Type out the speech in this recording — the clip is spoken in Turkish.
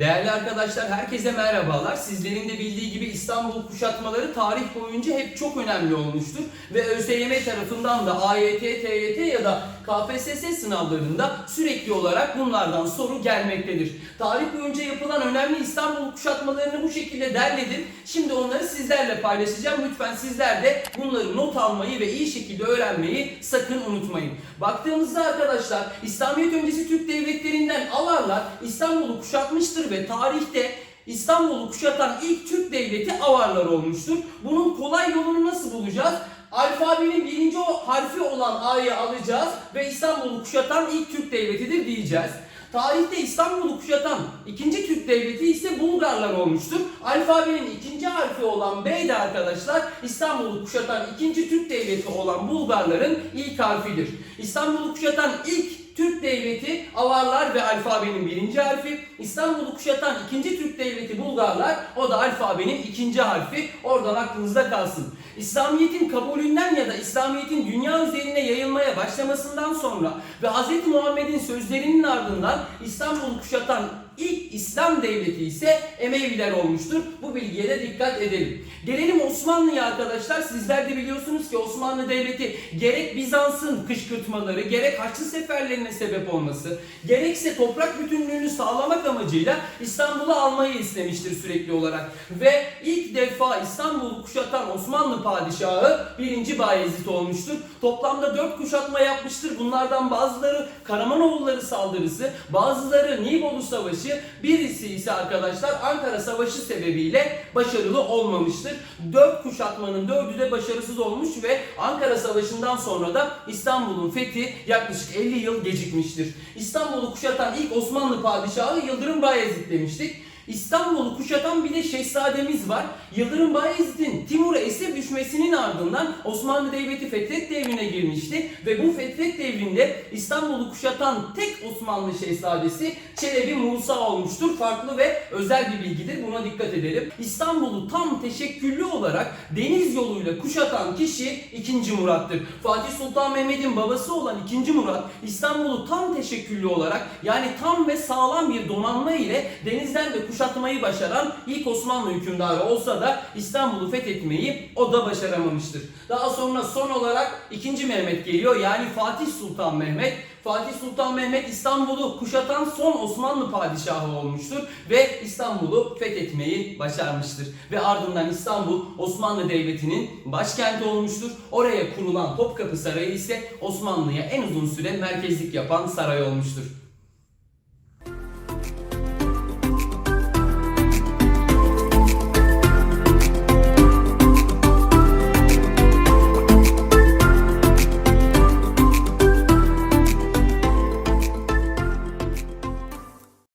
Değerli arkadaşlar herkese merhabalar. Sizlerin de bildiği gibi İstanbul kuşatmaları tarih boyunca hep çok önemli olmuştur. Ve ÖSYM tarafından da AYT, TYT ya da KPSS sınavlarında sürekli olarak bunlardan soru gelmektedir. Tarih boyunca yapılan önemli İstanbul kuşatmalarını bu şekilde derledim. Şimdi onları sizlerle paylaşacağım. Lütfen sizler de bunları not almayı ve iyi şekilde öğrenmeyi sakın unutmayın. Baktığımızda arkadaşlar İslamiyet öncesi Türk devletlerinden Avarlar İstanbul'u kuşatmıştır ve tarihte İstanbul'u kuşatan ilk Türk devleti Avarlar olmuştur. Bunun kolay yolunu nasıl bulacağız? Alfabenin birinci harfi olan A'yı alacağız ve İstanbul'u kuşatan ilk Türk devletidir diyeceğiz. Tarihte İstanbul'u kuşatan ikinci Türk devleti ise Bulgarlar olmuştur. Alfabenin ikinci harfi olan B de arkadaşlar İstanbul'u kuşatan ikinci Türk devleti olan Bulgarların ilk harfidir. İstanbul'u kuşatan ilk Türk devleti Avarlar ve alfabenin birinci harfi. İstanbul'u kuşatan ikinci Türk devleti Bulgarlar o da alfabenin ikinci harfi. Oradan aklınızda kalsın. İslamiyet'in kabulünden ya da İslamiyet'in dünya üzerine yayılmaya başlamasından sonra ve Hz. Muhammed'in sözlerinin ardından İstanbul'u kuşatan ilk İslam devleti ise Emeviler olmuştur. Bu bilgiye de dikkat edelim. Gelelim Osmanlı'ya arkadaşlar. Sizler de biliyorsunuz ki Osmanlı Devleti gerek Bizans'ın kışkırtmaları, gerek Haçlı seferlerine sebep olması, gerekse toprak bütünlüğünü sağlamak amacıyla İstanbul'u almayı istemiştir sürekli olarak. Ve ilk defa İstanbul'u kuşatan Osmanlı padişahı 1. Bayezid olmuştur. Toplamda 4 kuşatma yapmıştır. Bunlardan bazıları Karamanoğulları saldırısı, bazıları Nibolu Savaşı, birisi ise arkadaşlar Ankara Savaşı sebebiyle başarılı olmamıştır. 4 kuşatmanın 4'ü de başarısız olmuş ve Ankara Savaşı'ndan sonra da İstanbul'un fethi yaklaşık 50 yıl gecikmiştir. İstanbul'u kuşatan ilk Osmanlı padişahı Yıldırım Bayezid demiştik. İstanbul'u kuşatan bir de şehzademiz var. Yıldırım Bayezid'in Timur'a esir düşmesinin ardından Osmanlı Devleti Fetret devrine girmişti ve bu Fetret devrinde İstanbul'u kuşatan tek Osmanlı şehzadesi Çelebi Musa olmuştur. Farklı ve özel bir bilgidir. Buna dikkat edelim. İstanbul'u tam teşekküllü olarak deniz yoluyla kuşatan kişi 2. Murat'tır. Fatih Sultan Mehmet'in babası olan 2. Murat İstanbul'u tam teşekküllü olarak yani tam ve sağlam bir donanma ile denizden de kuşatmayı başaran ilk Osmanlı hükümdarı olsa da İstanbul'u fethetmeyi o da başaramamıştır. Daha sonra son olarak 2. Mehmet geliyor yani Fatih Sultan Mehmet. Fatih Sultan Mehmet İstanbul'u kuşatan son Osmanlı padişahı olmuştur ve İstanbul'u fethetmeyi başarmıştır. Ve ardından İstanbul Osmanlı Devleti'nin başkenti olmuştur. Oraya kurulan Topkapı Sarayı ise Osmanlı'ya en uzun süre merkezlik yapan saray olmuştur.